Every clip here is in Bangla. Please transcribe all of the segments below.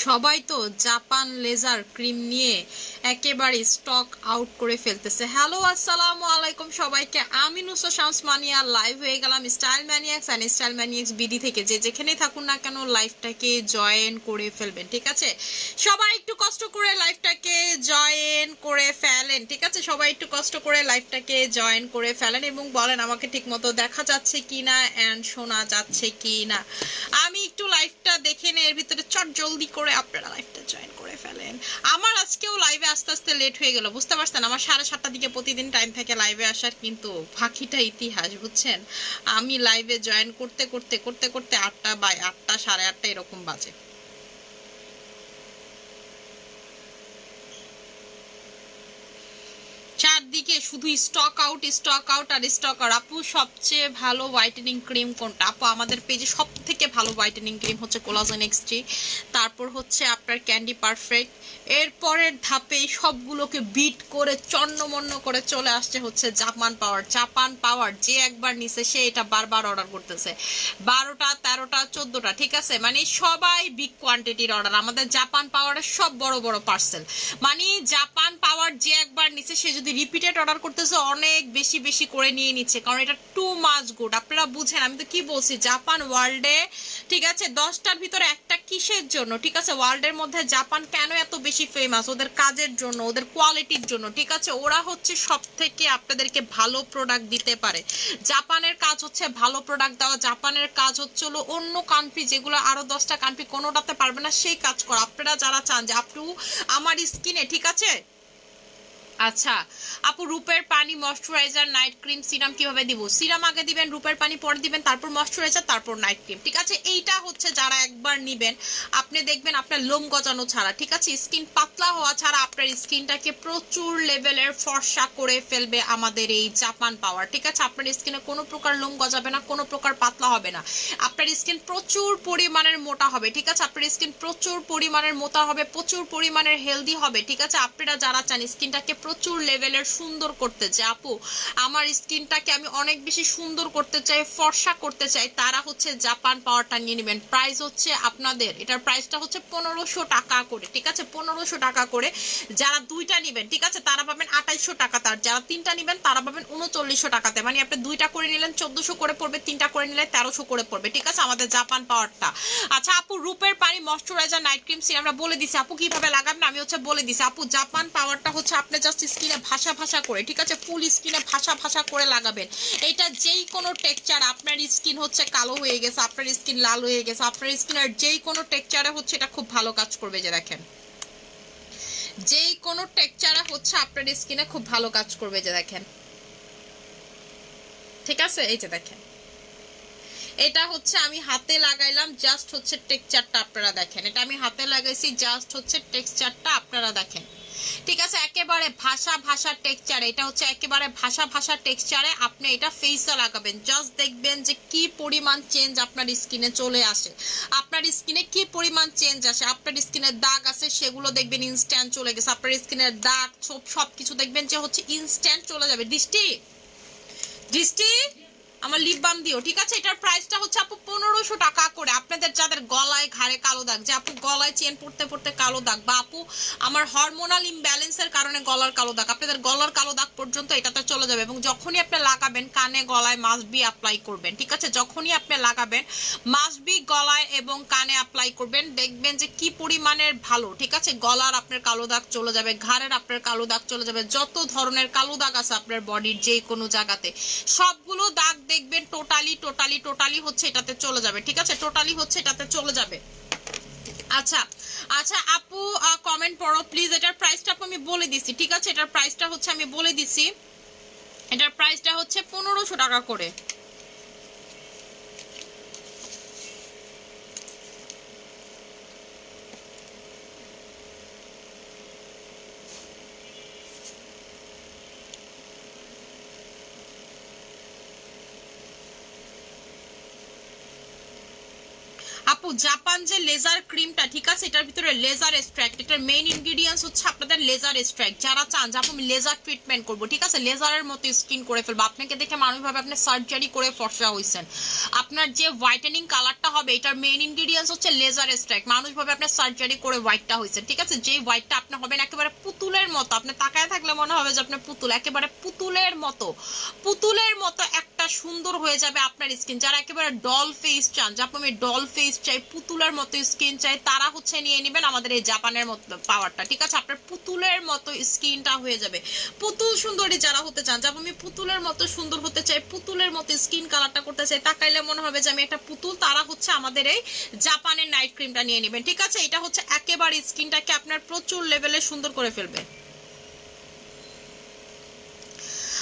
সবাই তো জাপান লেজার ক্রিম নিয়ে একেবারে স্টক আউট করে ফেলতেছে। হ্যালো, আসসালামু আলাইকুম সবাইকে। আমি নুসো শামস মানিয়া লাইভ হয়ে গেলাম Style Maniacs and Style Maniacs BD থেকে। যে যেখানেই থাকুন না কেন লাইভটাকে জয়েন করে ফেলবেন, ঠিক আছে? সবাই একটু কষ্ট করে লাইভটাকে জয়েন করে ফেলেন, ঠিক আছে? সবাই একটু কষ্ট করে লাইভটাকে জয়েন করে ফেলেন এবং বলেন, আমাকে ঠিকমতো দেখা যাচ্ছে কি না অ্যান্ড শোনা যাচ্ছে কি না আমি একটু লাইভটা দেখে নিই, এর ভিতরে চট জলদি করে আপনারা লাইভটা জয়েন করে ফেলেন। আমার আজকেও লাইভে আস্তে আস্তে লেট হয়ে গেল, বুঝতে পারছেন? আমার সাড়ে সাতটার দিকে প্রতিদিন টাইম থাকে লাইভে আসার, কিন্তু ফাঁকিটা ইতিহাস, বুঝছেন? আমি লাইভে জয়েন করতে করতে করতে করতে আটটা বাই আটটা, সাড়ে আটটা এরকম বাজে। চারদিকে শুধু স্টক আউট স্টক আউট আর স্টক আউট আপু, সবচেয়ে ভালো হোয়াইটেনিং ক্রিম কোনটা? আপু, আমাদের পেজে সব থেকে ভালো হোয়াইটেনিং ক্রিম হচ্ছে কোলাজেন এক্সটি তারপর হচ্ছে আপনার ক্যান্ডি পারফেক্ট এরপরের ধাপে সবগুলোকে বিট করে চন্নমন্ন করে চলে আসছে হচ্ছে জাপান পাওয়ার জাপান পাওয়ার যে একবার নিছে, সে এটা বারবার অর্ডার করতেছে। বারোটা, তেরোটা, চোদ্দটা, ঠিক আছে? মানে সবাই বিগ কোয়ান্টিটির অর্ডার আমাদের জাপান পাওয়ারের সব বড় বড় পার্সেল মানে জাপান পাওয়ার যে একবার নিছে, সে যদি রিপিটেড অর্ডার করতেছে, অনেক বেশি বেশি করে নিয়ে নিচ্ছে, কারণ এটা টু মাছ গুড আপনারা বুঝেন, আমি তো কি বলছি জাপান ওয়ার্ল্ডে ঠিক আছে, দশটার ভিতরে একটা কিসের জন্য, ঠিক আছে ওয়ার্ল্ডের মধ্যে জাপান কেন এত বেশি ফেমাস ওদের কাজের জন্য, ওদের কোয়ালিটির জন্য, ঠিক আছে, ওরা হচ্ছে সব থেকে আপনাদেরকে ভালো প্রোডাক্ট দিতে পারে। জাপানের কাজ হচ্ছে ভালো প্রোডাক্ট দেওয়া জাপানের কাজ হচ্ছে হলো অন্য কান্ট্রি যেগুলো আরও দশটা কান্ট্রি কোনোটাতে পারবে না, সেই কাজ করা। আপনারা যারা চান যে আপনি আমার স্কিনে ঠিক আছে আচ্ছা আপু রূপের পানি ময়শ্চারাইজার নাইট ক্রিম সিরাম কীভাবে দিব? সিরাম আগে দিবেন, রূপের পানি পরে দিবেন, তারপর ময়শ্চারাইজার তারপর নাইট ক্রিম ঠিক আছে? এইটা হচ্ছে যারা একবার নিবেন, আপনি দেখবেন আপনার লোম গজানো ছাড়া, ঠিক আছে? স্কিন পাতলা হওয়া ছাড়া আপনার স্কিনটাকে প্রচুর লেভেলের ফর্সা করে ফেলবে আমাদের এই জাপান পাওয়ার, ঠিক আছে? আপনার স্কিনে কোনো প্রকার লোম গজাবে না, কোনো প্রকার পাতলা হবে না। আপনার স্কিন প্রচুর পরিমাণের মোটা হবে, ঠিক আছে? আপনার স্কিন প্রচুর পরিমাণের মোটা হবে, প্রচুর পরিমাণের হেলদি হবে, ঠিক আছে? আপনারা যারা চান স্কিনটাকে প্রচুর লেভেলের সুন্দর করতে চাই। আপু, আমার স্কিনটাকে আমি অনেক বেশি সুন্দর করতে চাই, ফর্সা করতে চাই। তারা হচ্ছে জাপান পাওয়ারটা নিয়ে নেবেন। প্রাইস হচ্ছে আপনাদের, এটার প্রাইসটা হচ্ছে পনেরোশো টাকা করে, ঠিক আছে? পনেরোশো টাকা করে যারা দুইটা নেবেন, ঠিক আছে? তারা পাবেন আঠাইশশো টাকা তার। যারা তিনটা নেবেন, তারা পাবেন উনচল্লিশশো টাকাতে। মানে আপনি দুইটা করে নিলেন, চোদ্দশো করে পড়বে, তিনটা করে নিলে তেরোশো করে পড়বে, ঠিক আছে? আমাদের জাপান পাওয়ারটা। আচ্ছা আপু, রূপের পানি ময়শ্চারাইজার নাইট ক্রিম আমরা বলে দিছি। আপু, কীভাবে লাগাবেন? আমি হচ্ছে বলে দিছি। আপু, জাপান পাওয়ারটা হচ্ছে আপনি জাস্ট স্কিনে ভাষা ভাষা করে, ঠিক আছে? ফুল স্কিনে ভাষা ভাষা করে লাগাবেন। এটা যেই কোনো টেক্সচার আপনার স্কিন হচ্ছে কালো হয়ে গেছে, আপনার স্কিন লাল হয়ে গেছে, আপনার স্কিনের যেই কোনো টেক্সচারে হচ্ছে এটা খুব ভালো কাজ করবে যে দেখেন। যেই কোনো টেক্সচারে হচ্ছে আপনার স্কিনে খুব ভালো কাজ করবে যে দেখেন। ঠিক আছে? এই যে দেখেন। এটা হচ্ছে আমি হাতে লাগাইলাম জাস্ট হচ্ছে টেক্সচারটা আপনারা দেখেন। এটা আমি হাতে লাগাইছি জাস্ট হচ্ছে টেক্সচারটা আপনারা দেখেন। ঠিক আছে, একেবারে ভাষা ভাষা টেক্সচারে এটা হচ্ছে একেবারে ভাষা ভাষা টেক্সচারে আপনি এটা ফেসে লাগাবেন। জাস্ট দেখবেন যে কি পরিমাণ চেঞ্জ আপনার স্কিনে চলে আসে। আপনার স্কিনে কি পরিমাণ চেঞ্জ আসে? আপনার স্কিনের দাগ আছে, সেগুলো দেখবেন ইনস্ট্যান্ট চলে গেছে। আপনার স্কিনের দাগ সব সব কিছু দেখবেন যে হচ্ছে ইনস্ট্যান্ট চলে যাবে। দৃষ্টি? দৃষ্টি? আমার লিপ বাম দিও, ঠিক আছে? এটার প্রাইসটা হচ্ছে আপু পনেরোশো টাকা করে। আপনাদের যাদের গলায় ঘাড়ে কালো দাগ, যে আপু গলায় চেন পড়তে পড়তে কালো দাগ, বা আপু আমার হরমোনাল ইমব্যালেন্সের কারণে গলার কালো দাগ, আপনাদের গলার কালো দাগ পর্যন্ত এটাতে চলে যাবে। এবং যখনই আপনি লাগাবেন, কানে, গলায় মাস্ট বি অ্যাপ্লাই করবেন, ঠিক আছে? যখনই আপনি লাগাবেন মাস্ট বি গলায় এবং কানে অ্যাপ্লাই করবেন, দেখবেন যে কি পরিমাণের ভালো, ঠিক আছে? গলার আপনার কালো দাগ চলে যাবে, ঘাড়ের আপনার কালো দাগ চলে যাবে, যত ধরনের কালো দাগ আছে আপনার বডির যে কোনো জায়গাতে, সবগুলো দাগ দেখবেন টোটালি টোটালি টোটালি হচ্ছে এটাতে চলে যাবে, ঠিক আছে? টোটালি হচ্ছে এটাতে চলে যাবে। আচ্ছা আচ্ছা আপু কমেন্ট পড়ো প্লিজ এটার প্রাইসটা আপু আমি বলে দিছি, ঠিক আছে? এটার প্রাইসটা হচ্ছে আমি বলে দিছি। এটার প্রাইসটা হচ্ছে পনেরোশো টাকা করে আপু জাপান যে লেজার ক্রিমটা ঠিক আছে? এটার ভিতরে লেজার এক্সট্রাক্ট এটার মেইন ইনগ্রেডিয়েন্টস হচ্ছে আপনাদের লেজার এক্সট্রাক্ট যারা চান যে আমি লেজার ট্রিটমেন্ট করব, ঠিক আছে? লেজারের মতো স্কিন করে ফেলব। আপনাকে দেখে মানুষভাবে আপনি সার্জারি করে ফর্সা হয়েছেন আপনার যে হোয়াইটেনিং কালারটা হবে, এটার মেইন ইনগ্রেডিয়েন্টস হচ্ছে লেজার এক্সট্রাক্ট মানুষ ভাবে আপনার সার্জারি করে হোয়াইটটা হয়েছেন ঠিক আছে? যে হোয়াইটটা আপনি হবেন একেবারে পুতুলের মতো। আপনি তাকায় থাকলে মনে হবে যে আপনার পুতুল, একেবারে পুতুলের মতো। পুতুলের মতো একটা সুন্দর হয়ে যাবে আপনার স্কিন যারা একেবারে ডল ফেস চান, যে আপনি ডল ফেস চাই পুতুলের মতো স্কিন চাই তারা হচ্ছে নিয়ে নেবেন আমাদের এই জাপানের মতো পাওয়ারটা ঠিক আছে? আপনার পুতুলের মতো স্কিনটা হয়ে যাবে। পুতুল সুন্দরী যারা হতে চান যেমন আমি পুতুলের মতো সুন্দর হতে চাই পুতুলের মতো স্কিন কালারটা করতে চাই তাকাইলে মনে হবে যে আমি একটা পুতুল, তারা হচ্ছে আমাদের এই জাপানের নাইট ক্রিমটা নিয়ে নেবেন, ঠিক আছে? এটা হচ্ছে একেবারে স্কিনটাকে আপনার প্রচুর লেভেলে সুন্দর করে ফেলবে।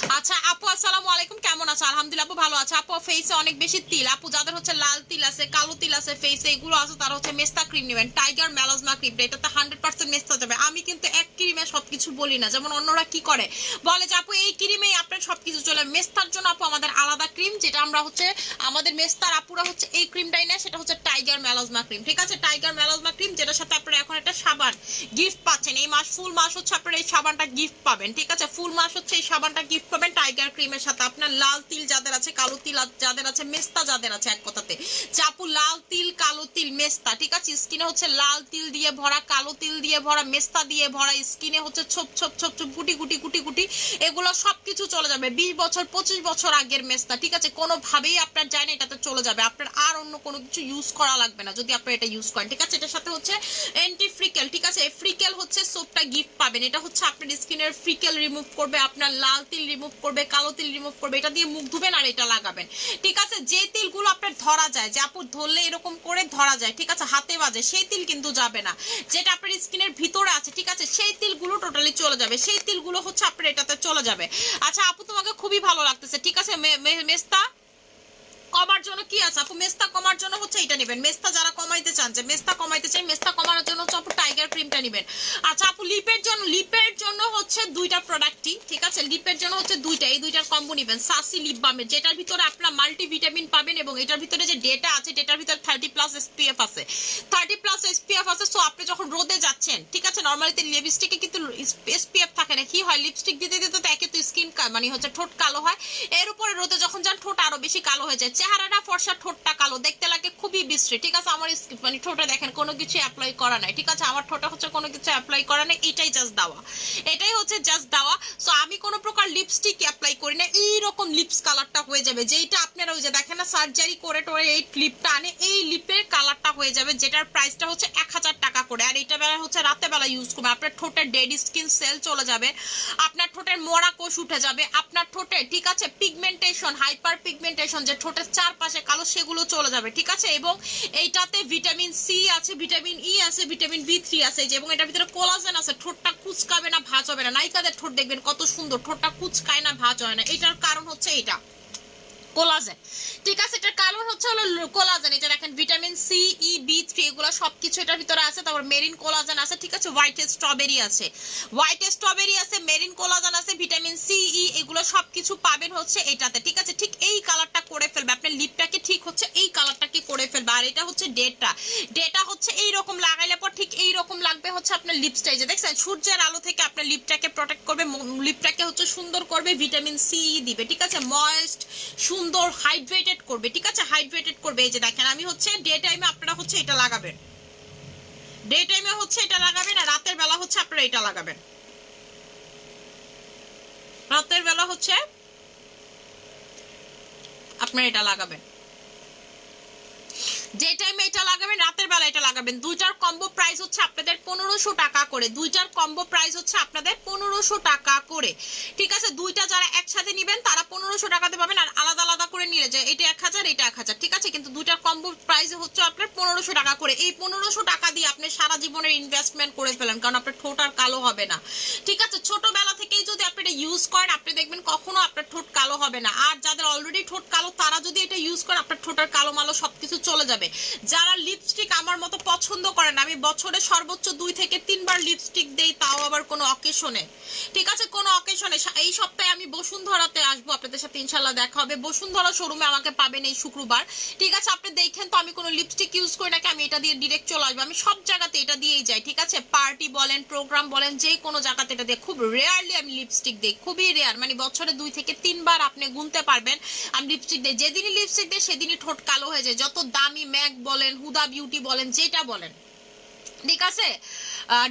আচ্ছা আপু, আসসালামু আলাইকুম। কেমন আছো? আলহামদুলিল্লাহ, আপু ভালো আছে। আপু ফেসে অনেক বেশি তিল। আপু, যাদের হচ্ছে লাল তিল আছে, কালো তিল আছে ফেসে এগুলো আছে, তারা হচ্ছে মেস্তা ক্রিম নেবেন। টাইগার মেলাজমা ক্রিমটা এটাতে হান্ড্রেড পার্সেন্ট মেস্তা যাবে। আমি কিন্তু এক ক্রিমে সবকিছু বলি না। যেমন অন্যরা কি করে? বলে যে, আপু, এই ক্রিমেই আপনার সবকিছু চলে মেস্তার জন্য, আপু, আমাদের আলাদা ক্রিম যেটা আমরা হচ্ছে, আমাদের মেস্তার আপুরা হচ্ছে এই ক্রিমটাই নেয়, সেটা হচ্ছে টাইগার মেলাজমা ক্রিম ঠিক আছে? টাইগার মেলাজমা ক্রিম যেটার সাথে আপনারা এখন একটা সাবান গিফট পাচ্ছেন। এই মাস ফুল মাস হচ্ছে আপনারা এই সাবানটা গিফট পাবেন। ঠিক আছে? ফুল মাস হচ্ছে এই সাবানটা গিফট পাবেন টাইগার ক্রিমের সাথে আপনার লাল তিল যাদের আছে, কালো তিল যাদের আছে, মেস্তা যাদের আছে এক কথাতে। চাপু, লাল তিল, কালো তিল, মেস্তা, ঠিক আছে? স্কিনে হচ্ছে লাল তিল দিয়ে ভরা, কালো তিল দিয়ে ভরা, মেস্তা দিয়ে ভরা, স্কিনে হচ্ছে ছোপ ছোপ ছোপ ছোপ, গুটি গুটি গুটি গুটি। এগুলো সবকিছু চলে যাবে। বিশ বছর, পঁচিশ বছর আগের মেস্তা, ঠিক আছে? কোনোভাবেই আপনার যায় না, এটাতে চলে যাবে। আপনার আর অন্য কোনো কিছু ইউজ করা লাগবে না, যদি আপনার এটা ইউজ করেন, ঠিক আছে? এটার সাথে হচ্ছে অ্যান্টি ফ্রিকেল ঠিক আছে? ফ্রিকেল হচ্ছে সোপটা গিফট পাবেন। এটা হচ্ছে আপনার স্কিনের ফ্রিকেল রিমুভ করবে, আপনার লাল তিল রিমুভ করবে, কালো তিল রিমুভ করবে, এটা দিয়ে মুখ ধুবেন আর এটা লাগাবেন। ঠিক আছে, যে তিলগুলো আপনার ধরা যায়, যে আপু ধরলে এরকম করে ধরা যায়, ঠিক আছে, হাতে বাজে, সেই তিল কিন্তু যাবে না। যেটা আপনার স্কিনের ভিতরে আছে, ঠিক আছে, সেই তিলগুলো টোটালি চলে যাবে। সেই তিলগুলো হচ্ছে আপনার এটাতে চলে যাবে। আচ্ছা আপু, তোমাকে খুবই ভালো লাগতেছে, ঠিক আছে মেস্তা? কমার জন্য কি আছে? আপু, মেস্তা কমার জন্য হচ্ছে এটা নেবেন। মেস্তা যারা কমাইতে চান যে, মেস্তা কমাইতে চাই, মেস্তা কমানোর জন্য হচ্ছে আপু টাইগার ক্রিমটা নেবেন। আচ্ছা আপু লিপের জন্য লিপের জন্য হচ্ছে দুইটা প্রোডাক্টই ঠিক আছে? লিপের জন্য হচ্ছে দুইটা, এই দুইটার কম্বো নেবেন। সাসি লিপ বামের যেটার ভিতরে আপনার মাল্টি ভিটামিন পাবেন এবং এটার ভিতরে যে ডেটা আছে ডেটার ভিতরে থার্টি প্লাস এসপিএফ আছে। থার্টি প্লাস এসপিএফ আছে সো আপনি যখন রোদে যাচ্ছেন, ঠিক আছে? নর্মালিতে লিপস্টিকে কিন্তু এসপিএফ থাকে না। কি হয়? লিপস্টিক দিতে দিতে তো একে তো স্কিন মানে হচ্ছে ঠোঁট কালো হয়। এর উপরে রোদে যখন যান, ঠোঁট আরও বেশি কালো হয়ে যায়। চেহারাটা ফর্সা, ঠোঁটটা কালো। দেখতে লাগে খুবই বিশ্রী। ঠিক আছে, আমার মানে ঠোঁটে দেখেন, কোনো কিছু অ্যাপ্লাই করা নাই। ঠিক আছে, আমার ঠোঁটে হচ্ছে কোনো কিছু অ্যাপ্লাই করা নাই, এটাই জাস্ট দেওয়া। এটাই হচ্ছে জাস্ট দেওয়া। সো আমি কোনো প্রকার লিপস্টিক অ্যাপ্লাই করি না। এইরকম লিপস কালারটা হয়ে যাবে, যেইটা আপনারা ওই যে দেখেন না সার্জারি করে টোরে এই লিপটা আনে, এই লিপের কালারটা হয়ে যাবে, যেটার প্রাইসটা হচ্ছে এক হাজার টাকা করে। আর এটা বেলা হচ্ছে রাতে বেলা ইউজ করবে। আপনার ঠোঁটের ডেড স্কিন সেল চলে যাবে, আপনার ঠোঁটের মোড়া কোষ উঠে যাবে, আপনার ঠোঁটে, ঠিক আছে পিগমেন্টেশন হাইপার পিগমেন্টেশন যে ঠোঁটের চারপাশে কালো সেগুলো চলে যাবে, ঠিক আছে? এবং এইটাতে ভিটামিন সি আছে, ভিটামিন ই আছে, ভিটামিন বি থ্রি আছে এবং এটার ভিতরে কোলাজেন আছে। ঠোঁটটা কুচকাবে না, ভাজ হবে না। নায়িকাদের ঠোঁট দেখবেন কত সুন্দর, ঠোঁটটা কুচকায় না, ভাজ হয় না। এটার কারণ হচ্ছে এটা কোলাজেন। ঠিক আছে, এটার কারণ হচ্ছে হলো কোলাজেন এটা দেখেন vitamin C E B three এগুলো সবকিছু এটার ভিতরে আছে। তারপর মেরিন কোলাজেন আছে, ঠিক আছে? হোয়াইট স্ট্রবেরি আছে। হোয়াইট স্ট্রবেরি আছে মেরিন কোলাজেন আছে ভিটামিন সি ই এগুলো সবকিছু পাবেন হচ্ছে এটাতে, ঠিক আছে? ঠিক এই কালারটা করে ফেলবে। আপনার লিপটাকে ঠিক হচ্ছে? এই কালারটাকে করে ফেলবে? আর এটা হচ্ছে ডেটটা ডেটা হচ্ছে এই রকম লাগাইলে পর ঠিক এই রকম লাগবে হচ্ছে আপনার লিপস্টাই যে দেখছেন, সূর্যের আলো থেকে আপনার লিপটাকে প্রোটেক্ট করবে লিপটাকে হচ্ছে সুন্দর করবে ভিটামিন সি ই দিবে, ঠিক আছে? ময়েস্ট সুন্দর হাইড্রেটেড করবে, ঠিক আছে? হাইড্রেটেড করবে, এই যে দেখেন, আমি হচ্ছে ডে টাইমে আপনারা হচ্ছে এটা লাগাবেন। ডে টাইমে হচ্ছে এটা লাগাবেন আর রাতের বেলা হচ্ছে আপনারা এটা লাগাবেন। রাতের বেলা হচ্ছে আপনারা এটা লাগাবেন। ডে টাইমে এটা লাগাবেন, রাতের বেলা এটা লাগাবেন। দুইটার কম্বো প্রাইস হচ্ছে আপনাদের পনেরোশো টাকা করে। দুইটার কম্বো প্রাইস হচ্ছে আপনাদের পনেরোশো টাকা করে। ঠিক আছে? দুইটা যারা একসাথে নিবেন, তারা পনেরোশো টাকাতে পাবেন আর আলাদা আলাদা করে নিলে যে এটা এক হাজার, এটা এক হাজার। ঠিক আছে? কিন্তু দুইটার কম্বো প্রাইস হচ্ছে আপনার পনেরোশো টাকা করে। এই পনেরোশো টাকা দিয়ে আপনি সারা জীবনের ইনভেস্টমেন্ট করে ফেলেন, কারণ আপনার ঠোঁট আর কালো হবে না। ঠিক আছে? ছোটবেলা থেকেই যদি আপনি এটা ইউজ করেন, আপনি দেখবেন কখনো আপনার ঠোঁট কালো হবে না। আর যাদের অলরেডি ঠোঁট কালো, তারা যদি এটা ইউজ করেন আপনার ঠোঁটের কালো মালো সবকিছু চলে যাবে। যাবে যারা লিপস্টিক আমার মতো পছন্দ করেন, আমি বছরে সর্বোচ্চ দুই থেকে তিনবার লিপস্টিক দেই, তাও আবার কোনো অকেশনে ঠিক আছে? কোনো অকেশনে এই সপ্তাহে আমি বসুন্ধরাতে আসব আপনাদের সাথে ইনশাল্লাহ দেখা হবে। বসুন্ধরা শোরুমে আমাকে পাবেন এই শুক্রবার। ঠিক আছে? আপনি দেখেন তো, আমি কোনো লিপস্টিক ইউজ করি নাকি, আমি এটা দিয়ে ডিরেক্ট চলে আসব। আমি সব জায়গাতে এটা দিয়েই যাই, ঠিক আছে? পার্টি বলেন প্রোগ্রাম বলেন, যে কোনো জায়গাতে এটা দিয়ে খুব রেয়ারলি আমি লিপস্টিক দিই, খুবই রেয়ার মানে বছরে দুই থেকে তিনবার আপনি গুনতে পারবেন, আমি লিপস্টিক দিই। যেদিনই লিপস্টিক দিই, সেদিনই ঠোঁট কালো হয়ে যায়। যত দামি ম্যাক বলেন হুদা বিউটি বলেন যেটা বলেন। ঠিক আছে?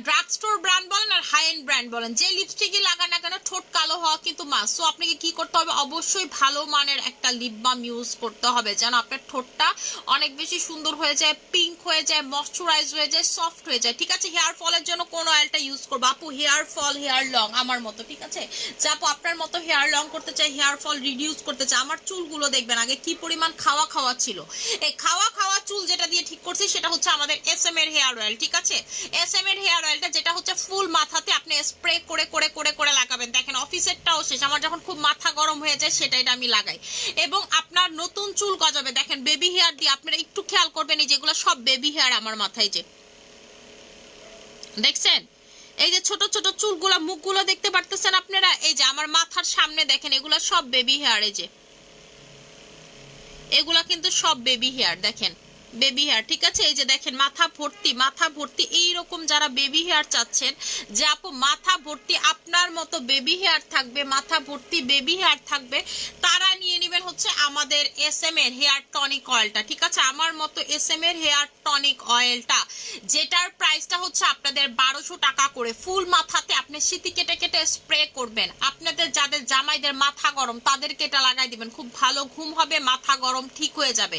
ড্রাগ স্টোর ব্র্যান্ড বলেন আর হাই এন্ড ব্র্যান্ড বলেন, যে লিপস্টিকই লাগান না কেন ঠোঁট কালো হওয়া কিন্তু মাস্ট সো আপনাকে কি করতে হবে? অবশ্যই ভালো মানের একটা লিপ বাম ইউজ করতে হবে যেন আপনার ঠোঁটটা অনেক বেশি সুন্দর হয়ে যায় পিঙ্ক হয়ে যায় ময়শ্চারাইজ হয়ে যায় সফট হয়ে যায়। ঠিক আছে? হেয়ার ফলের জন্য কোন অয়েলটা ইউজ করব? আপু হেয়ার ফল হেয়ার লং আমার মতো, ঠিক আছে? যে আপু, আপনার মতো হেয়ার লং করতে চাই হেয়ার ফল রিডিউস করতে চাই, আমার চুলগুলো দেখবেন আগে কি পরিমাণ খাওয়া খাওয়া ছিল। এই খাওয়া খাওয়া চুল যেটা দিয়ে ঠিক করছি, সেটা হচ্ছে আমাদের এস এম এর হেয়ার অয়েল ঠিক আছে? এস এম এর হেয়ার অয়েলটা, যেটা হচ্ছে ফুল মাথাতে আপনি স্প্রে করে করে করে করে লাগাবেন। দেখেন, অফিসেরটাও শেষ। আমার যখন খুব মাথা গরম হয়ে যায় সেটা এটা আমি লাগাই। এবং আপনার নতুন চুল গজাবে। দেখেন বেবি হেয়ার দিয়ে আপনারা একটু খেয়াল করবেন, এই যেগুলো সব বেবি হেয়ার আমার মাথায় যে। দেখছেন? এই যে ছোট ছোট চুলগুলো, মুখগুলো দেখতে পারতেছেন আপনারা? এই যে আমার মাথার সামনে দেখেন, এগুলো সব বেবি হেয়ার এই যে। এগুলা কিন্তু সব বেবি হেয়ার দেখেন। বেবি হেয়ার ঠিক আছে? এই যে দেখেন, মাথা ভর্তি মাথা ভর্তি, এই রকম যারা বেবি হেয়ার চাচ্ছেন, যে আপু, মাথা ভর্তি আপনার মতো বেবি হেয়ার থাকবে, মাথা ভর্তি বেবি হেয়ার থাকবে, তারা নিয়ে নেবেন হচ্ছে আমাদের এস এম এর হেয়ার টনিক অয়েলটা ঠিক আছে? আমার মতো এস এম এর হেয়ার টনিক অয়েলটা যেটার প্রাইসটা হচ্ছে আপনাদের বারোশো টাকা করে। ফুল মাথাতে আপনি সিটি কেটে কেটে স্প্রে করবেন। আপনাদের যাদের জামাইদের মাথা গরম, তাদেরকে এটা লাগাই দিবেন। খুব ভালো ঘুম হবে, মাথা গরম ঠিক হয়ে যাবে।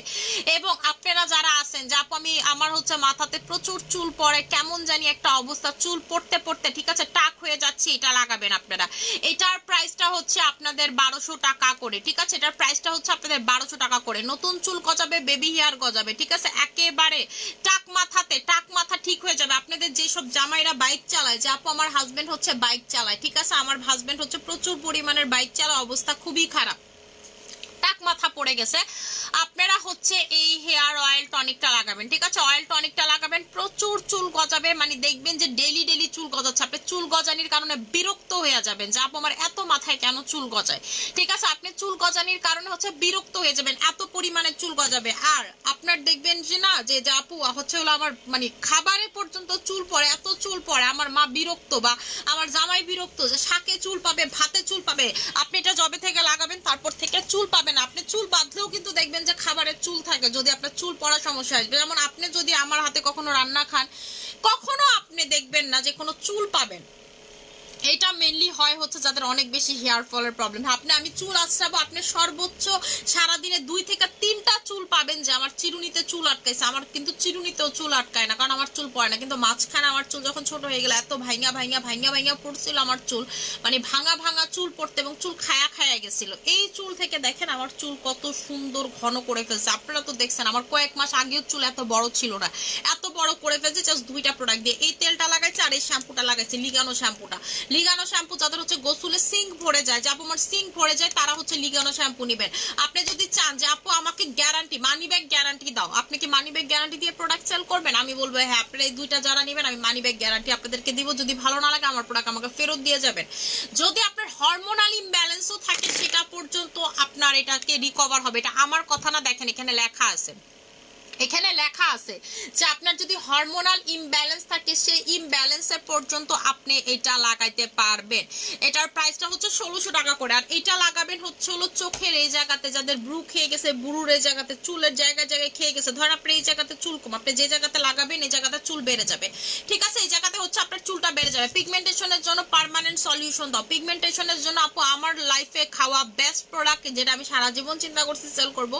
এবং আপনারা যারা আছেন, যে আমি, আমার হচ্ছে মাথাতে প্রচুর চুল পড়ে, কেমন জানি একটা অবস্থা, চুল পড়তে পড়তে, ঠিক আছে, টাক হয়ে যাচ্ছে, এটা লাগাবেন আপনারা। এটার প্রাইসটা হচ্ছে আপনাদের বারোশো টাকা করে, ঠিক আছে? এটার প্রাইসটা হচ্ছে আপনাদের বারোশো টাকা করে। নতুন চুল গজাবে বেবি হেয়ার গজাবে, ঠিক আছে? একেবারে টাক মাথাতে, টাক মাথা ঠিক হয়ে যাবে। আপনাদের যেসব জামাইরা বাইক চালায়, যে আপু, আমার হাজবেন্ড হচ্ছে বাইক চালায়, ঠিক আছে? আমার হাজবেন্ড হচ্ছে প্রচুর পরিমাণের বাইক চালায়, অবস্থা খুবই খারাপ। টাক মাথা পড়ে গেছে। আপনারা হচ্ছে এই হেয়ার অয়েল টনিকটা লাগাবেন, ঠিক আছে? অয়েল টনিকটা লাগাবেন, প্রচুর চুল গজাবে মানে দেখবেন যে ডেলি ডেলি চুল গজাচ্ছে। আপনি চুল গজানির কারণে বিরক্ত হয়ে যাবেন যে, আপু, আমার এত মাথায় কেন চুল গজায়? ঠিক আছে? আপনি চুল গজানির কারণে হচ্ছে বিরক্ত হয়ে যাবেন, এত পরিমাণে চুল গজাবে। আর আপনার দেখবেন যে না, যে আপু, হচ্ছে হলো আমার মানে খাবারে পর্যন্ত চুল পড়ে, এত চুল পড়ে, আমার মা বিরক্ত বা আমার জামাই বিরক্ত যে, শাকে চুল পাবে, ভাতে চুল পাবে। আপনি এটা জবে থেকে লাগাবেন, তারপর থেকে চুল পাবেন আপনি চুল বাঁধলেও কিন্তু দেখবেন যে খাবারের চুল থাকে, যদি আপনার চুল পড়ার সমস্যা আসবে। যেমন আপনি যদি আমার হাতে কখনো রান্না খান, কখনো আপনি দেখবেন না যে কোনো চুল পাবেন। এটা মেনলি হয় হচ্ছে যাদের অনেক বেশি হেয়ার ফলের প্রবলেম আপনি, আমি চুল আঁচড়াবো, আপনি সর্বোচ্চ সারাদিনে দুই থেকে তিনটা চুল পাবেন যে আমার চিরুনিতে চুল আটকাইছে। আমার কিন্তু চিরুনিতেও চুল আটকায় না, কারণ আমার চুল পড়ে না। কিন্তু মাঝখানে আমার চুল যখন ছোট হয়ে গেল, এত ভাইঙ্গা ভাইঙ্গা ভাইঙ্গা ভাইঙ্গা পড়ছিল আমার চুল। মানে ভাঙা ভাঙা চুল পড়তে এবং চুল খায়া খায়া গেছিল। এই চুল থেকে দেখেন আমার চুল কত সুন্দর ঘন করে ফেলছে। আপনারা তো দেখছেন, আমার কয়েক মাস আগেও চুল এত বড় ছিল না। এত বড় করে ফেলছে জাস্ট দুইটা প্রোডাক্ট দিয়ে। এই তেলটা লাগাইছে আর এই শ্যাম্পুটা লাগাইছে, লিগানো শ্যাম্পুটা লিগানো শ্যাম্পু যাদের হচ্ছে গোসলে সিঙ্ক ভরে যায়, যে আপু আমার সিঙ্ক ভরে যায়, তারা হচ্ছে লিগানো শ্যাম্পু নিবেন। আপনি যদি চান যে, আপু আমাকে গ্যারান্টি মানি ব্যাগ গ্যারান্টি দাও, আপনি কি মানি ব্যাগ গ্যারান্টি দিয়ে প্রোডাক্ট সেল করবেন? আমি বলব হ্যাঁ আপনারা এই দুইটা যারা নেবেন, আমি মানি ব্যাগ গ্যারান্টি আপনাদেরকে দিব। যদি ভালো না লাগে, আমার প্রোডাক্ট আমাকে ফেরত দিয়ে যাবেন। যদি আপনার হরমোনাল ইমব্যালেন্সও থাকে, সেটা পর্যন্ত আপনার এটাকে রিকভার হবে। এটা আমার কথা না, দেখেন এখানে লেখা আছে। এখানে লেখা আছে যে আপনার যদি হরমোনাল ইমব্যালেন্স থাকে, সেই ইমব্যালেন্সের পর্যন্ত আপনি এটা লাগাইতে পারবেন। এটার প্রাইসটা হচ্ছে ষোলোশো টাকা করে। আর এটা লাগাবেন হচ্ছে হলো চোখের এই জায়গাতে যাদের ব্রু খেয়ে গেছে, ব্রুর এই জায়গাতে, চুলের জায়গায় জায়গায় খেয়ে গেছে। ধরেন আপনি এই জায়গাতে চুল কম, আপনি যে জায়গাতে লাগাবেন, এই জায়গাতে চুল বেড়ে যাবে। ঠিক আছে? এই জায়গাতে হচ্ছে আপনার চুলটা বেড়ে যাবে। পিগমেন্টেশনের জন্য পার্মানেন্ট সলিউশন দাও। পিগমেন্টেশনের জন্য আপু আমার লাইফে খাওয়া বেস্ট প্রোডাক্ট যেটা আমি সারা জীবন চিন্তা করছি সেল করব,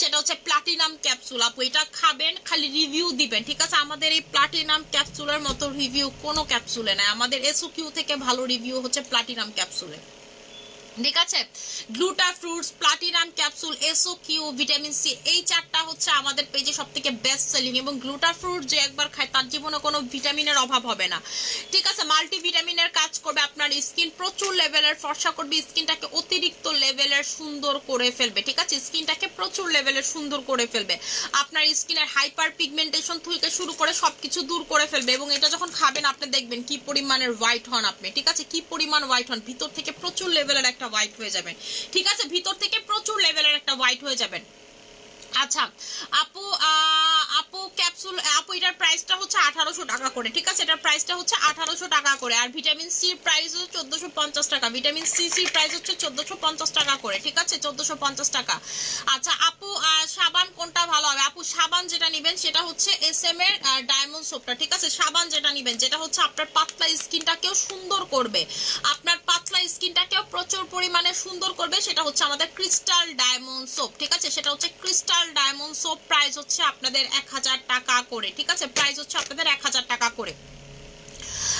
সেটা হচ্ছে প্লাটিনাম ক্যাপসুল আপু, এটা খাবেন, খালি রিভিউ দিবেন, ঠিক আছে? আমাদের এই প্লাটিনাম ক্যাপসুলের মতো রিভিউ কোনো ক্যাপসুলে নাই। আমাদের এসও কিউ থেকে ভালো রিভিউ হচ্ছে প্লাটিনাম ক্যাপসুলে ঠিক আছে? গ্লুটা ফ্রুটস প্লাটিনাম ক্যাপসুল এসও কিউ ভিটামিন সি এই চারটা হচ্ছে আমাদের পেজে সব থেকে বেস্ট সেলিং এবং গ্লুটা ফ্রুট যে একবার খায় তার জীবনে কোনো ভিটামিনের অভাব হবে না। ঠিক আছে মাল্টি ভিটামিনের কাজ করবে আপনার স্কিন প্রচুর লেভেলের ফর্সা করবে স্কিনটাকে অতিরিক্ত লেভেলের সুন্দর করে ফেলবে, ঠিক আছে? স্কিনটাকে প্রচুর লেভেলের সুন্দর করে ফেলবে। আপনার স্কিনের হাইপার পিগমেন্টেশন থেকে শুরু করে সবকিছু দূর করে ফেলবে এবং এটা যখন খাবেন আপনি দেখবেন কি পরিমাণের হোয়াইট হন আপনি, ঠিক আছে? কি পরিমাণ হোয়াইট হন? ভিতর থেকে প্রচুর লেভেলের একটা হোয়াইট হয়ে যাবেন। ঠিক আছে? ভিতর থেকে প্রচুর লেভেলের একটা হোয়াইট হয়ে যাবেন। আচ্ছা আপু আপু ক্যাপসুল, আপু, এটার প্রাইসটা হচ্ছে আঠারোশো টাকা করে, ঠিক আছে? এটার প্রাইসটা হচ্ছে আঠারোশো টাকা করে, আর ভিটামিন সি প্রাইস হচ্ছে চোদ্দশো পঞ্চাশ টাকা ভিটামিন সি সি প্রাইস হচ্ছে চোদ্দশো পঞ্চাশ টাকা করে, ঠিক আছে? চোদ্দশো পঞ্চাশ টাকা। আচ্ছা আপু সাবান কোনটা ভালো হবে? আপু, সাবান যেটা নেবেন সেটা হচ্ছে এস এম এর ডায়মন্ড সোপটা ঠিক আছে? সাবান যেটা নেবেন, যেটা হচ্ছে আপনার পাতলা স্কিনটাকেও সুন্দর করবে। আপনার পাতলা স্কিনটাকেও প্রচুর পরিমাণে সুন্দর করবে, সেটা হচ্ছে আমাদের ক্রিস্টাল ডায়মন্ড সোপ ঠিক আছে? সেটা হচ্ছে ক্রিস্টাল ডায়মন্ড সোপ প্রাইস হচ্ছে আপনাদের এক হাজার টাকা করে, ঠিক আছে? প্রাইস হচ্ছে আপনাদের এক হাজার টাকা করে।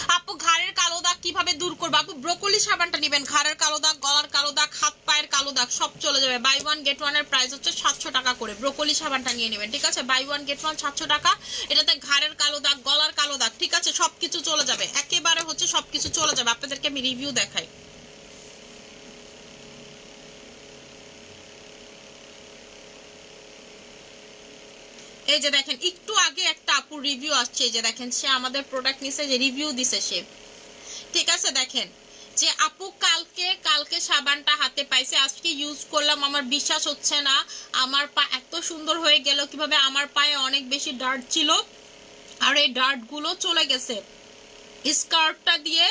আপু, ঘাড়ের কালো দাগ কীভাবে দূর করব? আপু, ব্রোকলি সাবানটা নেবেন। ঘাড়ের কালো দাগ, গলার কালো দাগ, হাত, পায়ের কালো দাগ, সব চলে যাবে। বাই ওয়ান গেট ওয়ানের প্রাইস হচ্ছে সাতশো টাকা করে। ব্রোকলি সাবানটা নিয়ে নেবেন, ঠিক আছে? বাই ওয়ান গেট ওয়ান সাতশো টাকা। এটাতে ঘাড়ের কালো দাগ, গলার কালো দাগ, ঠিক আছে? সবকিছু চলে যাবে। একেবারে হচ্ছে সবকিছু চলে যাবে। আপনাদেরকে আমি রিভিউ দেখাই। এই যে দেখেন, একটু আগে একটা আপুর রিভিউ আসছে, এই যে দেখেন, সে আমাদের প্রোডাক্ট নিছে যে রিভিউ দিছে সে। ঠিক আছে, দেখেন, যে আপু কালকে কালকে সাবানটা হাতে পাইছে, আজকে ইউজ করলাম, আমার বিশ্বাস হচ্ছে না, আমার পা এত সুন্দর হয়ে গেল, কীভাবে আমার পায়ে অনেক বেশি ডার্ট ছিল, আর এই ডার্টগুলো চলে গেছে। স্কার্ফটা দিয়ে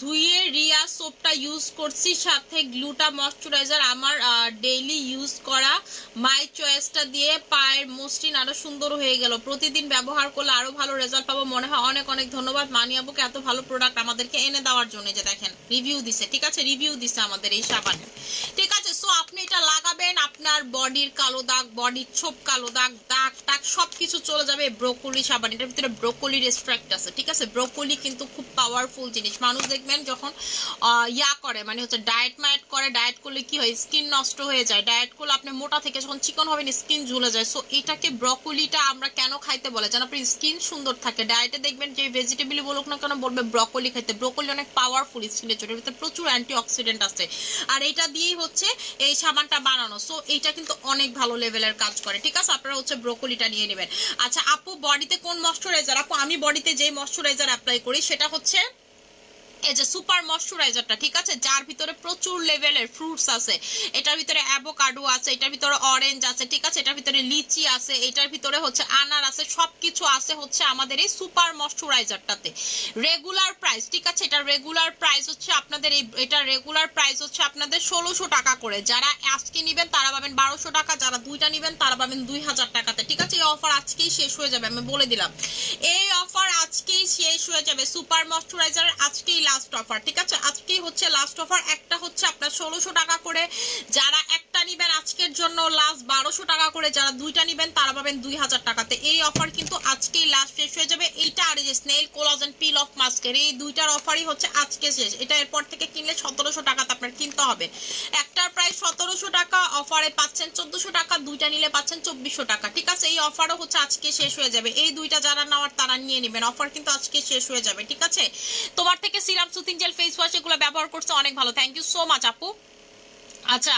ধুয়ে, রিয়া সোপটা ইউজ করছি, সাথে গ্লুটা ময়শ্চারাইজার আমার ডেইলি ইউজ করা মাই চয়েসটা দিয়ে পায়ের মসৃণ আরও সুন্দর হয়ে গেল। প্রতিদিন ব্যবহার করলে আরও ভালো রেজাল্ট পাবো। মনে হয় অনেক অনেক ধন্যবাদ। মানি আবুকে এত ভালো প্রোডাক্ট আমাদেরকে এনে দেওয়ার জন্য। যে দেখেন রিভিউ দিছে, ঠিক আছে? রিভিউ দিছে আমাদের এই সাবানের ঠিক আছে সো আপনি এটা লাগাবেন, আপনার বডির কালো দাগ বডির ছোপ কালো দাগ দাগ টাগ সবকিছু চলে যাবে ব্রোকলি সাবান। এটার ভিতরে ব্রোকলির এক্সট্রাক্ট আছে, ঠিক আছে? ব্রোকলি কিন্তু খুব পাওয়ারফুল জিনিস। মানুষ দেখবেন যখন ইয়া করে মানে হচ্ছে ডায়েট মায়েট করে ডায়েট করলে কি হয়? স্কিন নষ্ট হয়ে যায়। ডায়েট করলে আপনি মোটা থেকে যখন চিকন হবেন স্কিন ঝুলে যায়। সো এটাকে ব্রকলিটা আমরা কেন খাইতে বলে? যেন আপনার স্কিন সুন্দর থাকে। ডায়েটে দেখবেন যে ভেজিটেবলই বলুক না কেন বলবে ব্রকলি খাইতে। ব্রকলি অনেক পাওয়ারফুল স্কিনের জন্য। ভিতরে প্রচুর অ্যান্টি অক্সিডেন্ট আছে। আর এটা দিয়েই হচ্ছে এই সাবানটা বানানো। সো এইটা কিন্তু অনেক ভালো লেভেলের কাজ করে। ঠিক আছে? আপনারা হচ্ছে ব্রোকলিটা নিয়ে নেবেন। আচ্ছা আপু, বডিতে কোন ময়শ্চারাইজার? আপু, আমি বডিতে যে ময়শ্চারাইজার অ্যাপ্লাই করি, সেটা হচ্ছে এই যে সুপার ময়শ্চারাইজারটা, ঠিক আছে? যার ভিতরে প্রচুর লেভেলের ফ্রুটস আছে। এটার ভিতরে অ্যাভোকাডো আছে, এটার ভিতরে অরেঞ্জ আছে, ঠিক আছে? এটার ভিতরে লিচি আছে, এটার ভিতরে হচ্ছে আনার আছে, সবকিছু আছে হচ্ছে আমাদের এই সুপার ময়শ্চারাইজারটাতে। রেগুলার প্রাইস ঠিক আছে? এটা রেগুলার প্রাইস হচ্ছে আপনাদের এই, এটা রেগুলার প্রাইস হচ্ছে আপনাদের ষোলোশো টাকা করে। যারা আজকে নিবেন, তারা পাবেন বারোশো টাকা। যারা দুইটা নিবেন, তারা পাবেন দুই হাজার টাকাতে। ঠিক আছে? এই অফার আজকেই শেষ হয়ে যাবে, আমি বলে দিলাম। এই অফার আজকেই শেষ হয়ে যাবে। সুপার ময়শ্চারাইজার আজকেই লাস্ট অফার ঠিক আছে? আজকেই হচ্ছে লাস্ট অফার একটা হচ্ছে আপনার ষোলোশো টাকা করে। যারা একটা নিবেন আজকের জন্য লাস্ট বারোশো টাকা করে, যারা দুইটা নিবেন তারা পাবেন দুই হাজার টাকাতে। এই অফার কিন্তু আজকেই লাস্ট শেষ হয়ে যাবে। এইটা আর যে স্নেল কোলাজেন পিল অফ মাস্কের এই দুইটার অফারই হচ্ছে আজকে শেষ। এটা এরপর থেকে কিনলে সতেরোশো টাকাতে আপনার কিনতে হবে। একটার প্রায় সতেরোশো টাকা অফারে পাচ্ছেন চোদ্দশো টাকা, দুইটা নিলে পাচ্ছেন চব্বিশশো টাকা, ঠিক আছে? এই অফারও হচ্ছে আজকে শেষ হয়ে যাবে। এই দুইটা যারা নেওয়ার তারা নিয়ে নেবেন। অফার কিন্তু আজকে শেষ হয়ে যাবে, ঠিক আছে? তোমার থেকে সুথিং জেল ফেস ওয়াশ এগুলো ব্যবহার করছে অনেক ভালো। থ্যাংক ইউ সো মাচ আপু। আচ্ছা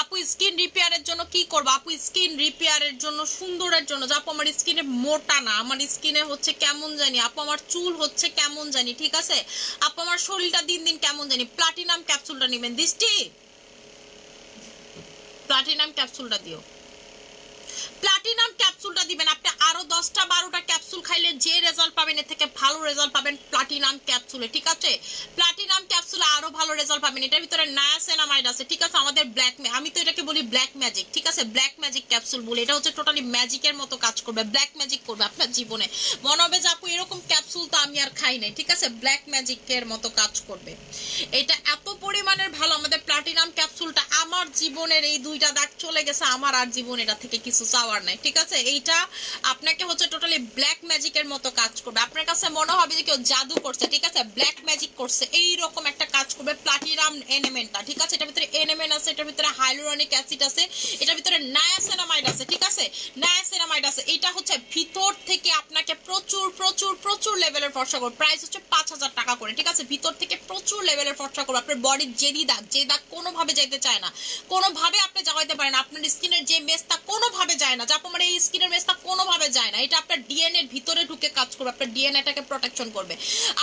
আপু স্কিন রিপেয়ারের জন্য কি করব? আপু স্কিন রিপেয়ারের জন্য সুন্দরের জন্য আপু, আমার স্কিনে মোটা না, আমার স্কিনে হচ্ছে কেমন জানি, আপু, আমার চুল হচ্ছে কেমন জানি, ঠিক আছে? আপু, আমার শরীরটা দিন দিন কেমন জানি প্লাটিনাম ক্যাপসুলটা নেবেন। দৃষ্টি প্লাটিনাম ক্যাপসুলটা দিও। প্লাটিনাম ক্যাপসুলটা দিবেন। আপনি আরও দশটা, বারোটা ক্যাপসুল খাইলে যে রেজাল্ট পাবেন, এর থেকে ভালো রেজাল্ট পাবেন প্লাটিনাম ক্যাপসুলে, ঠিক আছে? প্লাটিনাম ক্যাপসুলে আরও ভালো রেজাল্ট পাবেন। এটার ভিতরে নায়াসেনামাইড আছে, ঠিক আছে? আমাদের ব্ল্যাক আমি তো এটাকে বলি ব্ল্যাক ম্যাজিক ঠিক আছে? ব্ল্যাক ম্যাজিক ক্যাপসুল বলি। এটা হচ্ছে টোটালি ম্যাজিকের মতো কাজ করবে ব্ল্যাক ম্যাজিক করবে আপনার জীবনে। মনে হবে যে আপু, এরকম ক্যাপসুল তো আমি আর খাই নাই, ঠিক আছে? ব্ল্যাক ম্যাজিকের মতো কাজ করবে। এটা এত পরিমাণের ভালো, আমাদের প্লাটিনাম ক্যাপসুলটা আমার জীবনের এই দুইটা দাগ চলে গেছে, আমার আর জীবন এটা থেকে কিছু চাওয়ার নাই, ঠিক আছে? এইটা আপনাকে হচ্ছে টোটালি ব্ল্যাক ম্যাজিকের মতো কাজ করবে। আপনার কাছে মনে হবে যে কেউ জাদু করছে, ঠিক আছে? ব্ল্যাক ম্যাজিক করছে এই রকম একটা কাজ করবে প্লাটিনাম এনেমেন্টটা ঠিক আছে? এটার ভিতরে এনেমেন্ট আছে, এটার ভিতরে হাইলোরনিক অ্যাসিড আছে, এটার ভিতরে নায়াসিনামাইড আছে, ঠিক আছে? নায়াসিনামাইড আছে এটা হচ্ছে ভিতর থেকে আপনাকে প্রচুর প্রচুর প্রচুর লেভেলের ফর্সা করবে। প্রাইস হচ্ছে পাঁচ হাজার টাকা করে, ঠিক আছে? ভিতর থেকে প্রচুর লেভেলের ফর্সা করবে। আপনার বডির জেদি দাগ, যে দাগ কোনোভাবে যাইতে চায় না। কোনোভাবে আপনি যাওয়াইতে পারেন আপনার স্কিনের যে মেসটা কোনোভাবে যায় না। যাপ আমার এই স্কিনের মেসটা কোনোভাবে যায় না। এটা আপনার ডিএনএ এর ভিতরে ঢুকে কাজ করবে। আপনার ডিএনএটাকে প্রোটেকশন করবে।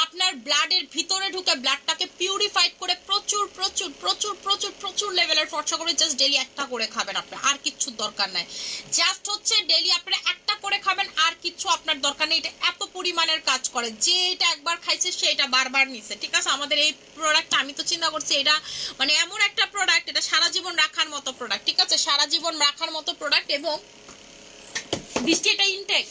আপনার ব্লাডের ভিতরে ঢুকে ব্লাডটাকে পিউরিফাইড করে প্রচুর প্রচুর প্রচুর প্রচুর প্রচুর লেভেলের ফর্সা করে জাস্ট ডেলি একটা করে খাবেন আপনার আর কিচ্ছু দরকার নাই। জাস্ট হচ্ছে ডেলি আপনারা একটা করে খাবেন, আর কিছু আপনার দরকার নেই। এটা এত পরিমাণের কাজ করে। যে এটা একবার খাইছে সে এটা বারবার নিছে। ঠিক আছে? আমাদের এই প্রোডাক্টটা আমি তো চিন্তা করছি এটা মানে এমন একটা প্রোডাক্ট এটা সারা জীবন রাখার মতো প্রোডাক্ট ঠিক আছে? সারা জীবন রাখার মতো প্রোডাক্ট এবং বৃষ্টি এটা ইনটেক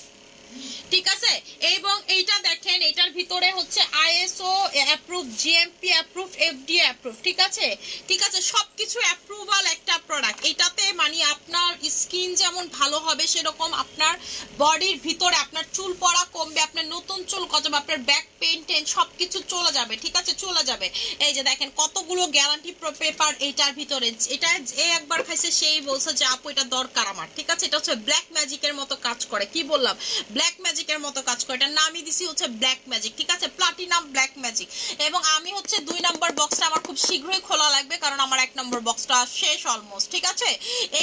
ঠিক আছে? এবং এইটা দেখেন এটার ভিতরে হচ্ছে ISO approve GMP approve FDA approve ঠিক আছে? ঠিক আছে, সবকিছু অ্যাপ্রুভাল একটা প্রোডাক্ট এটাতে মানে আপনার স্কিন যেমন ভালো হবে সেরকম আপনার বডির ভিতরে আপনার চুল পড়া কমবে, আপনার নতুন চুল গজাবে আপনার ব্যাক পেন টেন, সবকিছু চলে যাবে, ঠিক আছে? চলে যাবে। এই যে দেখেন, কতগুলো গ্যারান্টি পেপার এইটার ভিতরে। এটা যে একবার খাইছে সেই বলছে যে, আপু, এটা দরকার আমার। ঠিক আছে? এটা হচ্ছে ব্ল্যাক ম্যাজিকের মতো কাজ করে। কি বললাম? ব্ল্যাক ম্যাজিকের মতো কাজ করে। এটার নামই দিছি হচ্ছে ব্ল্যাক ম্যাজিক ঠিক আছে? প্লাটিনাম ব্ল্যাক ম্যাজিক এবং আমি হচ্ছে দুই নম্বর বক্সটা আমার খুব শীঘ্রই খোলা লাগবে, কারণ আমার এক নম্বর বক্সটা শেষ অলমোস্ট ঠিক আছে?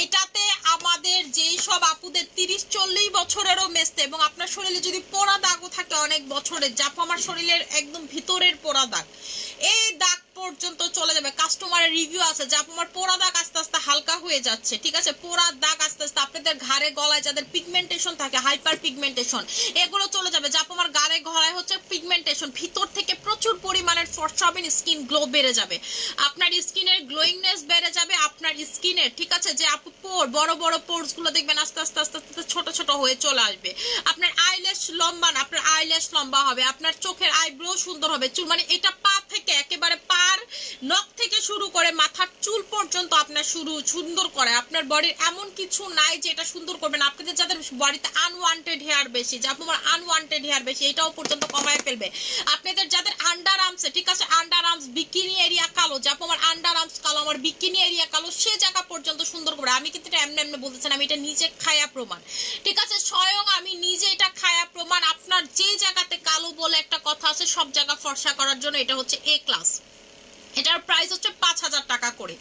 এইটাতে আমাদের যেই সব আপুদের তিরিশ চল্লিশ বছরেরও মেসতে, এবং আপনার শরীরে যদি পোড়া দাগও থাকে অনেক বছরের, যাপ আমার শরীরের একদম ভিতরের পোড়া দাগ। এই দাগ পর্যন্ত চলে যাবে। কাস্টমারের রিভিউ আছে, যে আমার পোড়া দাগ আস্তে আস্তে হালকা হয়ে যাচ্ছে, ঠিক আছে? পোড়া দাগ আস্তে আস্তে আপনাদের ঘাড়ে, গলায় যাদের পিগমেন্টেশন থাকে হাইপার পিগমেন্টেশন এগুলো চলে যাবে। যা আমার গাড়ে গলায় হচ্ছে পিগমেন্টেশন ভিতর থেকে প্রচুর পরিমাণের ফর্সা হবেন স্কিন গ্লো বেড়ে যাবে। আপনার স্কিনের গ্লোয়িংনেস বেড়ে যাবে, আপনার স্কিনের ঠিক আছে? যে আপু পোর, বড় বড় পোর্সগুলো দেখবেন আস্তে আস্তে আস্তে আস্তে, ছোট ছোট হয়ে চলে আসবে। আপনার আইল্যাশ লম্বা না, আপনার আইল্যাশ লম্বা হবে, আপনার চোখের আইব্রো সুন্দর হবে। চুল মানে এটা পা থেকে একেবারে পার নখ থেকে শুরু করে মাথার চুল পর্যন্ত আপনার শুরু, সুন্দর করে। আপনার বডির এমন কিছু নাই যে এটা সুন্দর করবে না। আপনাদের যাদের বডিতে আনওয়ান্টেড হেয়ার বেশি, যা আপনার আনওয়ান্টেড হেয়ার বেশি, এটাও পর্যন্ত কমায় ফেলবে। আপনাদের যাদের আন্ডার আর্মসে ঠিক আছে আন্ডার আর্মস বিকিনি এরিয়া কালো, যা আমার আন্ডার আর্মস কালো, আমার বিকিনি এরিয়া কালো, সে জায়গা পর্যন্ত সুন্দর করবে আমি কিন্তু এটা এমনি এমনি বলতেছেন আমি এটা নিজে খায়া প্রমাণ। ঠিক আছে, স্বয়ং আমি নিজে এটা খায়া প্রমাণ, আপনার যে জায়গাতে কালো বলে একটা কথা আছে, সব জায়গা ফর্সা করার জন্য এটা হচ্ছে এ ক্লাস এটার প্রাইস হচ্ছে পাঁচ হাজার টাকা করে।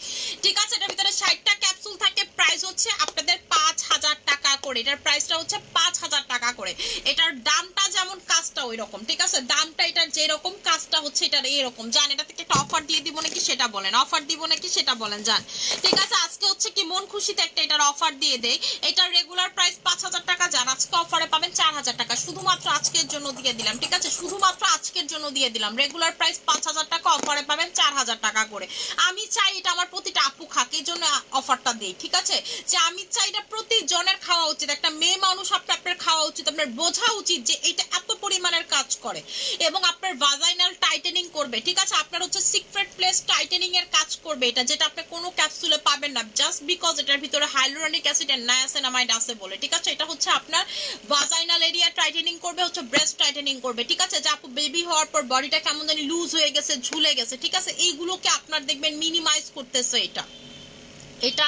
ঠিক আছে? এটার ভিতরে ষাটটা ক্যাপসুল থাকে প্রাইস হচ্ছে আপনাদের পাঁচ হাজার টাকা করে। এটার প্রাইসটা হচ্ছে পাঁচ হাজার টাকা করে। এটার দামটা যেমন কাজটা ওই রকম ঠিক আছে? দামটা এটার যেরকম, কাজটা হচ্ছে এটার এরকম। জান, এটা থেকে একটা অফার দিয়ে দিব নাকি সেটা বলেন? অফার দিব নাকি সেটা বলেন যান ঠিক আছে? আজকে হচ্ছে কি মন খুশিতে একটা এটার অফার দিয়ে দেয় এটার রেগুলার প্রাইস পাঁচ হাজার টাকা যান আজকে অফারে পাবেন চার হাজার টাকা। শুধুমাত্র আজকের জন্য দিয়ে দিলাম, ঠিক আছে? শুধুমাত্র আজকের জন্য দিয়ে দিলাম। রেগুলার প্রাইস পাঁচ হাজার টাকা অফারে পাবেন চার হাজার টাকা করে। আমি চাই এটা আমার প্রতিটা আপু খাক জন্য অফারটা দেই, ঠিক আছে? যে আমি চাই এটা প্রতিজনের খাওয়া উচিত, একটা মেয়ে মানুষ আপনার আপনার খাওয়া উচিত, আপনার বোঝা উচিত যে এটা এত পরিমাণের কাজ করে এবং আপনার ভাজাইনাল টাইটেনিং করবে, ঠিক আছে? আপনার হচ্ছে সিক্রেট প্লেস টাইটেনিং এর কাজ করবে এটা, যেটা আপনি কোনো ক্যাপসুলে পাবেন না জাস্ট বিকজ এটার ভিতরে হাইলোরনিক অ্যাসিড এন্ড নায়াসিনামাইড আছে বলে, ঠিক আছে? এটা হচ্ছে আপনার ভাজাইনাল এরিয়া টাইটেনিং করবে, হচ্ছে ব্রেস্ট টাইটেনিং করবে, ঠিক আছে? যে আপু বেবি হওয়ার পর বডিটা কেমন জানি লুজ হয়ে গেছে, ঝুলে গেছে, ঠিক আছে? এইগুলোকে আপনার দেখবেন মিনিমাইজ করতেছে এটা। এটা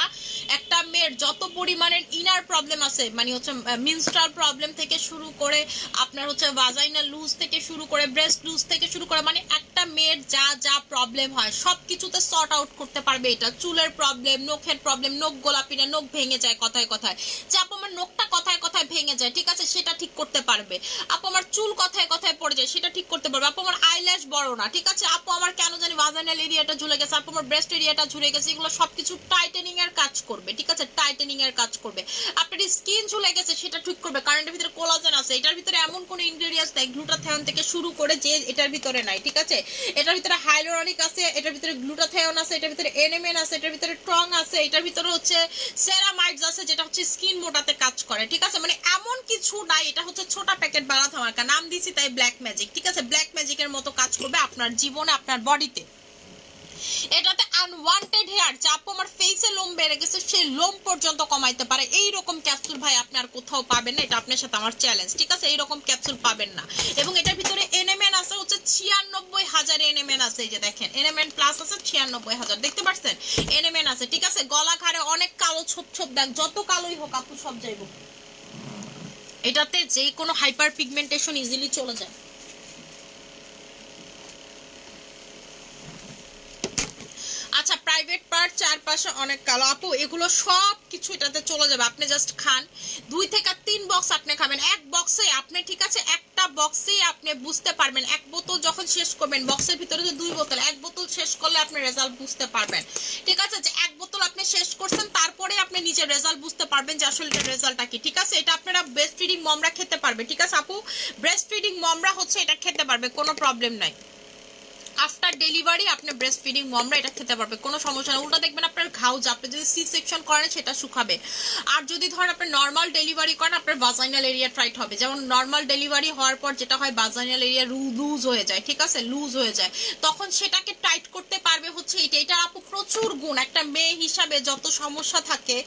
একটা মেয়ের যত পরিমাণের ইনার প্রবলেম আছে মানে হচ্ছে মিনস্ট্রাল প্রবলেম থেকে শুরু করে, আপনার হচ্ছে ভাজাইনা লুজ থেকে শুরু করে ব্রেস্ট লুজ থেকে শুরু করে মানে একটা মেয়ের যা যা প্রবলেম হয় সব কিছুতে সর্ট আউট করতে পারবে এটা। চুলের প্রবলেম নখের প্রবলেম নখ গোলাপি না, নখ ভেঙে যায় কথায় কথায়। যে আপু আমার নখটা কথায় কথায় ভেঙে যায়, ঠিক আছে, সেটা ঠিক করতে পারবে। আপু আমার চুল কথায় কথায় পড়ে যায়, সেটা ঠিক করতে পারবে। আপু আমার আইল্যাশ বড় না, ঠিক আছে? আপু আমার কেন জানি ভাজাইনাল এরিয়াটা ঝুলে গেছে, আপু আমার ব্রেস্ট এরিয়াটা ঝুলে গেছে, এগুলো সবকিছু টাইটেনিং এর কাজ করবে, ঠিক আছে? টাইটেনিং এর কাজ করবে। আপনার স্কিন ঝুলে গেছে, সেটা ঠিক করবে। কারণ এটার ভিতরে কোলাজেন আছে। এটার ভিতরে এমন কোনো ইনগ্রেডিয়েন্টস নাই গ্লুটাথায়ন থেকে শুরু করে যে এটার ভিতরে নাই, ঠিক আছে? এটার ভিতরে হাইলোরনিক আছে, এটার ভিতরে গ্লুটাথায়ন আছে, এটার ভিতরে এনএমএন আছে, এটার ভিতরে ট্রং আছে, এটার ভিতরে হচ্ছে সেরামাইডস আছে, যেটা হচ্ছে স্কিন মোটাতে কাজ করে, ঠিক আছে? মানে এমন কিছু নাই, এটা হচ্ছে ছোট প্যাকেট বালা ধামাকা। নাম দিছি তাই ব্ল্যাক ম্যাজিক ঠিক আছে? ব্ল্যাক ম্যাজিকের মতো কাজ করবে আপনার জীবনে, আপনার বডিতে এটাতে আনওয়ান্টেড হেয়ার আপু আমার ফেসে লোম বেড়ে গেছে, সেই লোম পর্যন্ত কমাইতে পারে। এই রকম ক্যাপসুল ভাই আপনি আর কোথাও পাবেন না, এটা আপনার সাথে আমার চ্যালেঞ্জ ঠিক আছে? এই রকম ক্যাপসুল পাবেন না। এবং এটার ভিতরে এনএমএন আছে, হচ্ছে ছিয়ানব্বই হাজার এনএমএন আছে, এই যে দেখেন এনএমএন প্লাস আছে ছিয়ানব্বই হাজার, দেখতে পাচ্ছেন এনএমএন আছে, ঠিক আছে? গলা ঘাড়ে অনেক কালো ছোপ ছোপ দাগ, যত কালোই হোক, আপু সব যাইব। এটাতে যে কোনো হাইপার পিগমেন্টেশন ইজিলি চলে যায় আচ্ছা প্রাইভেট পার্ট চারপাশে অনেক কালো। আপু, এগুলো সব কিছু এটাতে চলে যাবে। আপনি জাস্ট খান। দুই থেকে তিন বক্স আপনি খাবেন। এক বক্সে আপনি, ঠিক আছে, একটা বক্সে আপনি বুঝতে পারবেন। এক বোতল যখন শেষ করবেন বক্সের ভিতরে যে দুই বোতল, এক বোতল শেষ করলে আপনি রেজাল্ট বুঝতে পারবেন। ঠিক আছে, যে এক বোতল আপনি শেষ করছেন, তারপরে আপনি নিজের রেজাল্ট বুঝতে পারবেন যে আসলে রেজাল্টটা কি। ঠিক আছে, এটা আপনারা ব্রেস্ট ফিডিং মমরা খেতে পারবে। ঠিক আছে, আপু? ব্রেস্ট ফিডিং মমরা হচ্ছে, এটা খেতে পারবে, কোনো প্রবলেম নাই। আফটার ডেলিভারি, আপনি ব্রেস্ট ফিডিং মমরা এটা খেতে পারবে, কোনো সমস্যা নেই। উল্টা দেখবেন আপনার ঘাউজ আপনি যদি সি সেকশন করেন সেটা শুকাবে। আর যদি ধরেন আপনি নর্মাল ডেলিভারি করেন, আপনার বাজাইনাল এরিয়া টাইট হবে। যেমন নর্মাল ডেলিভারি হওয়ার পর যেটা হয় বাজাইনাল এরিয়া লুজ হয়ে যায়, ঠিক আছে? লুজ হয়ে যায়। তখন সেটাকে টাইট করতে পারবে হচ্ছে এটা। এটার আপু প্রচুর গুণ। একটা মেয়ে হিসাবে যত সমস্যা থাকে,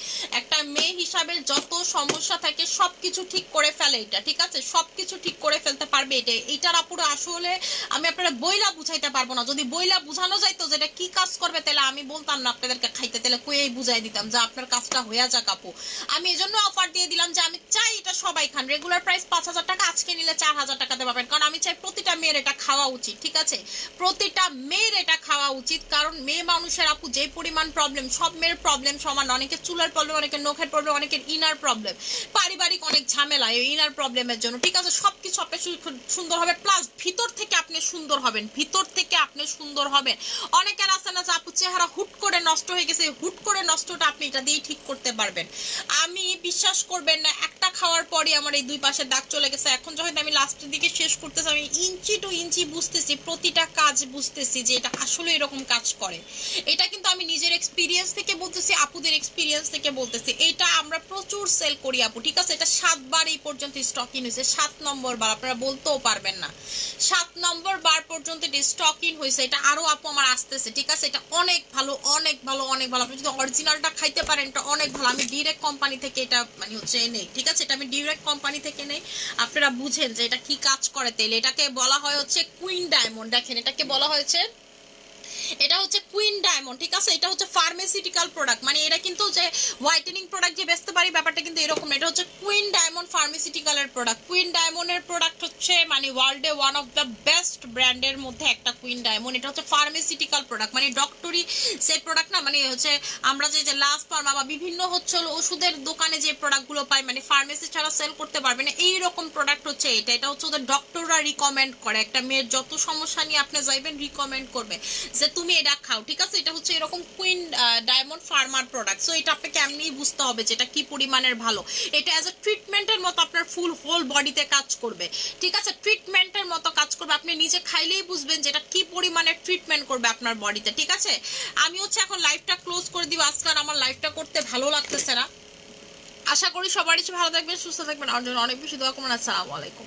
একটা মেয়ে হিসাবে যত সমস্যা থাকে, সবকিছু ঠিক করে ফেলে এটা, ঠিক আছে? সবকিছু ঠিক করে ফেলতে পারবে এটা। এটার আপুরা আসলে আমি আপনারা বইলা বুঝাইতে পারব না। যদি বইলা বুঝানো যাইতো যে এটা কি কাজ করবে, তাহলে আমি বলতাম না আপনাদেরকে খাইতে, তাহলে কয়েই বুঝাই দিতাম যে আপনার কাজটা হয়ে যাক আপু। আমি এই জন্য অফার দিয়ে দিলাম যে আমি চাই এটা সবাই খান। রেগুলার প্রাইস পাঁচ হাজার টাকা, আজকে নিলে চার হাজার টাকাতে পাবেন। কারণ আমি চাই প্রতিটা মেয়ের এটা খাওয়া উচিত, ঠিক আছে? প্রতিটা মেয়ের এটা খাওয়া উচিত, কারণ মেয়ে মানুষের আপু যে পরিমাণ প্রবলেম সব মেয়ের প্রবলেম সমান অনেকের চুলার প্রবলেম অনেকের নখের প্রবলেম অনেকের ইনার প্রবলেম পারিবারিক অনেক ঝামেলা এই ইনার প্রবলেমের জন্য, ঠিক আছে? সবকিছু আপনি সু- সুন্দর হবে প্লাস ভিতর থেকে আপনি সুন্দর হবেন। ভিতর থেকে আপনি সুন্দর হবেন। অনেকের আছে না যে আপু, চেহারা হুট করে নষ্ট হয়ে গেছে, হুট করে নষ্টটা আপনি এটা দিয়ে ঠিক করতে পারবেন। আমি বিশ্বাস করবেন না, একটা খাওয়ার পরই আমার এই দুই পাশে দাগ চলে গেছে। এখন যখন আমি লাস্টের দিকে শেষ করতেছি, আমি ইঞ্চি টু ইঞ্চি বুঝতেছি, প্রতিটা কাজ বুঝতেছি যে এটা আসলে এরকম কাজ করে। এটা কিন্তু আমি নিজের এক্সপিরিয়েন্স থেকে বলতেছি, আপুদের এক্সপিরিয়েন্স থেকে বলতেছি। এটা আমরা প্রচুর সেল করি আপু, ঠিক আছে? এটা সাতবার এই পর্যন্ত স্টক হয়েছে সাত নম্বর বার আপনারা বলতেও পারবেন না। সাত নম্বর বার পর্যন্ত এটা স্টক ইন হয়েছে এটা আরও আপু আমার আসতেছে, ঠিক আছে? এটা অনেক ভালো অনেক ভালো অনেক ভালো। আপনি যদি অরিজিনালটা খাইতে পারেন, এটা অনেক ভালো। আমি ডিরেক্ট কোম্পানি থেকে এটা মানে হচ্ছে নেই, ঠিক আছে? এটা আমি ডিরেক্ট কোম্পানি থেকে নেই। আপনারা বুঝেন যে এটা কি কাজ করে তেল। এটাকে বলা হয় হচ্ছে কুইন ডায়মন্ড দেখেন, এটাকে বলা হয়েছে এটা হচ্ছে কুইন ডায়মন্ড ঠিক আছে? এটা হচ্ছে ফার্মাসিউটিক্যাল প্রোডাক্ট মানে এটা কিন্তু যে হোয়াইটেনিং প্রোডাক্ট যে বেচতে পারি, ব্যাপারটা কিন্তু এরকম এটা হচ্ছে কুইন ডায়মন্ড ফার্মাসিউটিক্যালের প্রোডাক্ট কুইন ডায়মন্ডের প্রোডাক্ট হচ্ছে মানে ওয়ার্ল্ডে ওয়ান অফ দ্য বেস্ট ব্র্যান্ডের মধ্যে একটা কুইন ডায়মন্ড এটা হচ্ছে ফার্মাসিউটিক্যাল প্রোডাক্ট মানে ডক্টরি সেই প্রোডাক্ট না মানে হচ্ছে আমরা যে যে লাস্ট ফার্মা বা বিভিন্ন হচ্ছে ওষুধের দোকানে যে প্রোডাক্টগুলো পাই মানে ফার্মেসি ছাড়া সেল করতে পারবে না, এইরকম প্রোডাক্ট হচ্ছে এটা। এটা হচ্ছে ওদের ডক্টররা রিকমেন্ড করে। একটা মেয়ের যত সমস্যা নিয়ে আপনি যাইবেন রিকমেন্ড করবে। যে তুমি এটা খাও, ঠিক আছে? এটা হচ্ছে এরকম কুইন ডায়মন্ড ফার্মার প্রোডাক্ট সো এটা আপনাকে এমনিই বুঝতে হবে যে এটা কি পরিমাণের ভালো। এটা অ্যাজ এ ট্রিটমেন্টের মতো আপনার ফুল হোল বডিতে কাজ করবে। ঠিক আছে? ট্রিটমেন্টের মতো কাজ করবে। আপনি নিজে খাইলেই বুঝবেন যে এটা কি পরিমাণের ট্রিটমেন্ট করবে আপনার বডিতে ঠিক আছে? আমি হচ্ছে এখন লাইফটা ক্লোজ করে দিব। আজকে আমার লাইফটা করতে ভালো লাগতেছে না। আশা করি সবারই ভালো থাকবেন, সুস্থ থাকবেন। অনেক বেশি দোয়া করবেন। আসসালামু আলাইকুম।